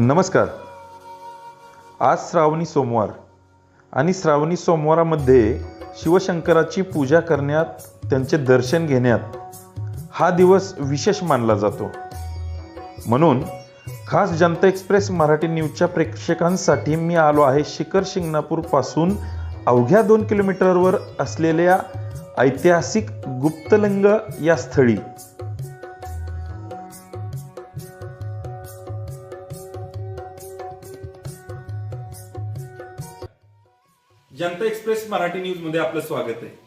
नमस्कार. आज श्रावणी सोमवार आणि श्रावणी सोमवारामध्ये शिवशंकराची पूजा करण्यात त्यांचे दर्शन घेण्यात हा दिवस विशेष मानला जातो. म्हणून खास जनता एक्सप्रेस मराठी न्यूजच्या प्रेक्षकांसाठी मी आलो आहे शिखर शिंगणापूरपासून अवघ्या दोन किलोमीटरवर असलेल्या ऐतिहासिक गुप्तलिंग या स्थळी. जनता एक्सप्रेस मराठी न्यूजमध्ये आपलं स्वागत आहे.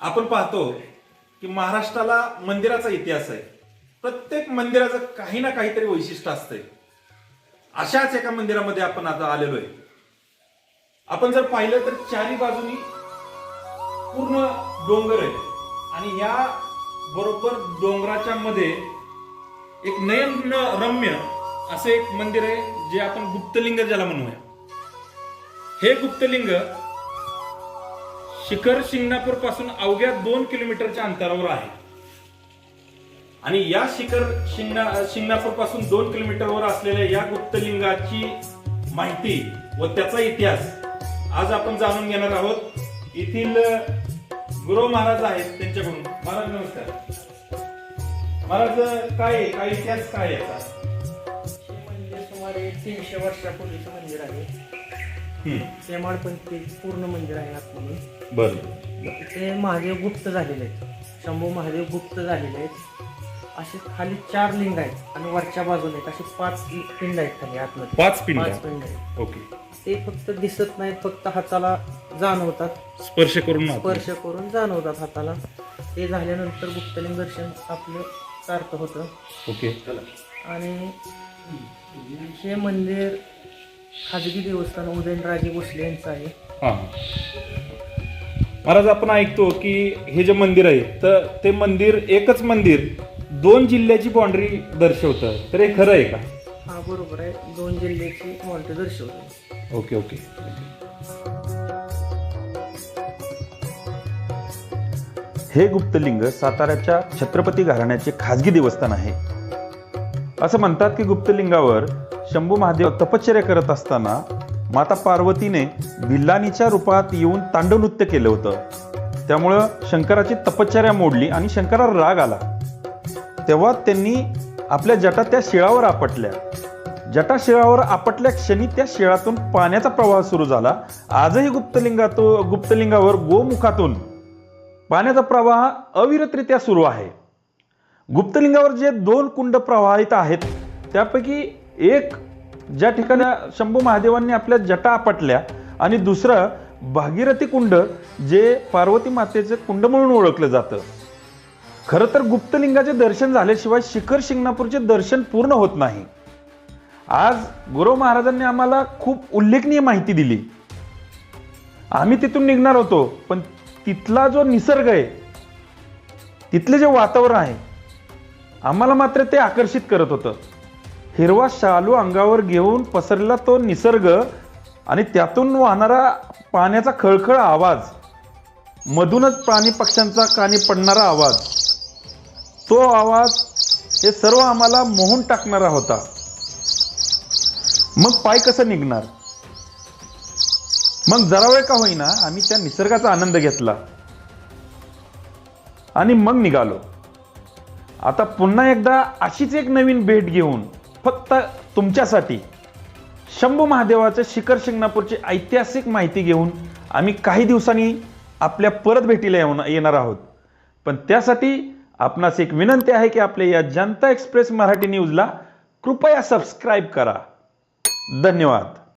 आपण पाहतो की महाराष्ट्राला मंदिराचा इतिहास आहे. प्रत्येक मंदिराचं काही ना काहीतरी वैशिष्ट्य असतंय. अशाच एका मंदिरामध्ये आपण आता आलेलो आहे. आपण जर पाहिलं तर चारी बाजूनी पूर्ण डोंगर आहे. आणि या बरोबर डोंगराच्या मध्ये एक नयन रम्य असं एक मंदिर आहे जे आपण गुप्तलिंग ज्याला म्हणूया. हे गुप्तलिंग शिखर शिंगणापूरपासून अवघ्या दोन किलोमीटरच्या अंतरावर आहे. आणि या शिखर शिंगणा शिंगणापूरपासून दोन किलोमीटरवर असलेल्या या गुप्तलिंगाची माहिती व त्याचा इतिहास आज आपण जाणून घेणार आहोत. येथील गुरु महाराज आहेत त्यांच्याकडून. महाराज नमस्कार. महाराज काय आहे? काय इतिहास काय याचा? म्हणजे तीनशे वर्षापूर्वीचं मंदिर आहे. हम्म, हेमाडपंथी पूर्ण मंदिर आहे आतमध्ये. बरं. इथे महादेव गुप्त झालेले आहेत. शंभू महादेव गुप्त झालेले आहेत. असे खाली चार लिंग आहेत आणि वरच्या बाजूला आहेत असे पाच पिंड आहेत खाली आतमध्ये. पाच पिंड. पाच पिंड आहेत. ओके. ते फक्त दिसत नाहीत फक्त हाताला जाणवतात. स्पर्श करून स्पर्श करून जाणवतात हाताला. ते झाल्यानंतर गुप्तलिंग दर्शन आपलं सारखं होतं. ओके. आणि हे मंदिर खाजगी देवस्थान उदयनराजे भोसले यांचं आहे. हा. महाराज आपण ऐकतो की हे जे मंदिर आहे तर ते मंदिर एकच मंदिर दोन जिल्ह्याची बाउंड्री दर्शवतं. तर हे खरं आहे का? हा बरोबर आहे. दोन जिल्ह्याची मॉल्ट दर्शवतो. Okay okay. हे गुप्तलिंग साताऱ्याच्या छत्रपती घराण्याचे खाजगी देवस्थान आहे. असं म्हणतात की गुप्तलिंगावर शंभू महादेव तपश्चर्या करत असताना माता पार्वतीने भिल्लानीच्या रूपात येऊन तांडव नृत्य केलं होतं. त्यामुळं शंकराची तपश्चर्या मोडली आणि शंकराला राग आला. तेव्हा त्यांनी आपल्या जटा त्या शिळावर आपटल्या. जटा शिळावर आपटल्या क्षणी त्या शिळातून पाण्याचा प्रवाह सुरू झाला. आजही गुप्तलिंगात गुप्तलिंगावर गोमुखातून पाण्याचा प्रवाह अविरतरित्या सुरू आहे. गुप्तलिंगावर जे दोन कुंड प्रवाहित आहेत त्यापैकी एक ज्या ठिकाणी शंभू महादेवांनी आपल्या जटा आपटल्या आणि दुसरं भागीरथी कुंड जे पार्वती मातेचं कुंड म्हणून ओळखलं जातं. खरं तर गुप्तलिंगाचे दर्शन झाल्याशिवाय शिखर शिंगणापूरचे दर्शन पूर्ण होत नाही. आज गुरु महाराजांनी आम्हाला खूप उल्लेखनीय माहिती दिली. आम्ही तिथून निघणार होतो पण तिथला जो निसर्ग आहे तिथले जे वातावरण आहे आम्हाला मात्र ते आकर्षित करत होतं. हिरवा शालू अंगावर घेऊन पसरलेला तो निसर्ग आणि त्यातून वाहणारा पाण्याचा खळखळ आवाज. मधूनच प्राणी पक्ष्यांचा कानी पडणारा आवाज. तो आवाज हे सर्व आम्हाला मोहून टाकणारा होता. मग पाय कसं निघणार? मग जरा वेळ का होईना आम्ही त्या निसर्गाचा आनंद घेतला. आणि मग निघालो. आता पुन्हा एकदा अशीच एक नवीन भेट घेऊन फक्त तुमच्यासाठी शंभू महादेवाचं शिखर शिंगणापूरची ऐतिहासिक माहिती घेऊन आम्ही काही दिवसांनी आपल्या परत भेटीला येऊन येणार आहोत. पण त्यासाठी आपणास एक विनंती आहे की आपल्या या जनता एक्सप्रेस मराठी न्यूजला कृपया सबस्क्राईब करा. धन्यवाद.